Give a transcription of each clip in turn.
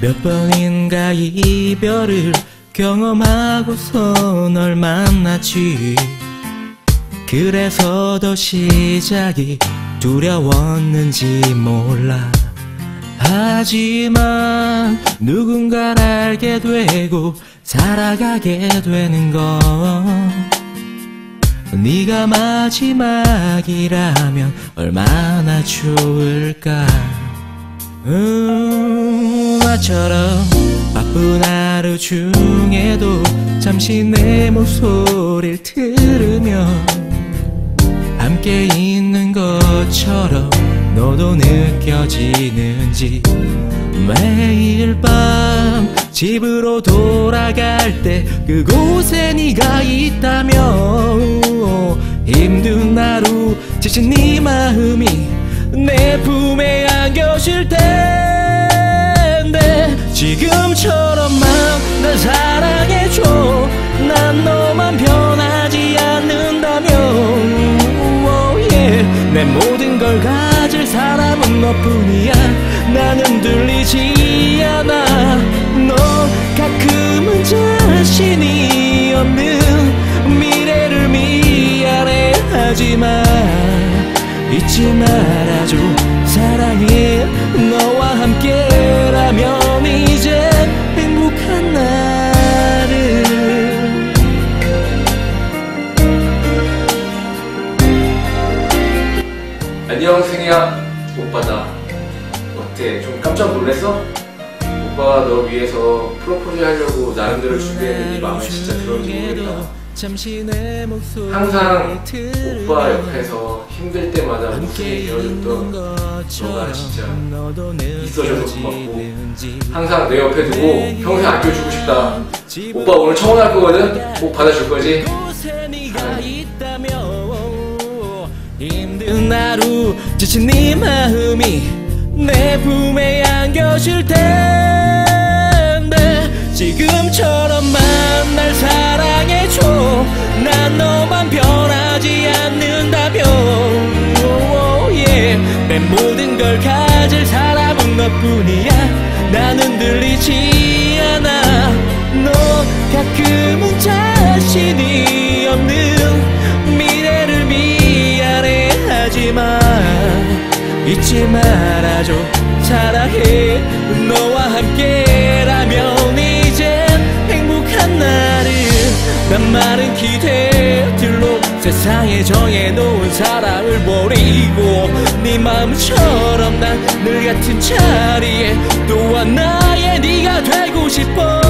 몇 번인가 이별을 경험하고서 널 만났지. 그래서 더 시작이 두려웠는지 몰라. 하지만 누군가를 알게 되고 살아가게 되는 건 네가 마지막이라면 얼마나 좋을까? 음, 나처럼 바쁜 하루 중에도 잠시 내 목소리를 들으며 함께 있는 것처럼 너도 느껴지는지 매일 밤 집으로 돌아갈 때 그곳에 네가 있다면 힘든 하루 지친 네 마음이 내 품에 안겨질 텐데 지금처럼만 날 사랑해줘. 난 너만 변하지 않는다면. Oh. 내 모든 걸 가질 사람은 너뿐이야. 나는 들리지 않아. 너 가끔은 자신이 없는 미래를 미안해하지만 잊지 말아줘. 사랑해. 너와 함께 안녕 승희야 오빠다 어때 좀 깜짝 놀랐어? 오빠가 너 위해서 프로포즈 하려고 나름대로 준비했는데 네 마음에 진짜 들었는지 모르겠다 목소리 항상 오빠 옆에서 힘들 때마다 웃음이 되어줬던 너가 진짜 있어줘서 고맙고 항상 내 옆에 두고 평생 아껴주고 싶다 오빠 오늘 청혼할 거거든? 꼭 받아줄 거지? 네 지친 네 마음이 내 품에 안겨질 텐데 지금처럼 만 날 사랑해줘. 난 너만 변하지 않는다면. Oh, yeah. 내 모든 걸 가질 사람은 너뿐이야. 나는 들리지 않아. 너 가끔은 자신이 없는 미래를 미안해하지만 잊지 말아줘. 사랑해. 너와 함께라면 이젠 행복한 나를 난 많은 기대들로 세상에 정해놓은 사랑을 버리고 네 마음처럼 난 늘 같은 자리에 또 하나의 네가 되고 싶어.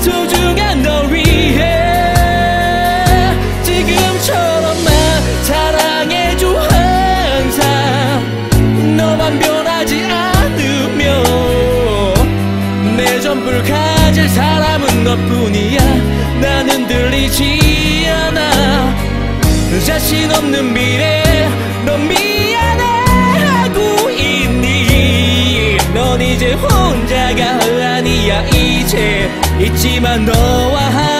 소중한 널 전부를 가질 사람은 너뿐이야. 나는 들리지 않아. 자신 없는 미래 넌 미안해하고 있니? 넌 이제 혼자가 아니야. 이제 있지만 너와 함께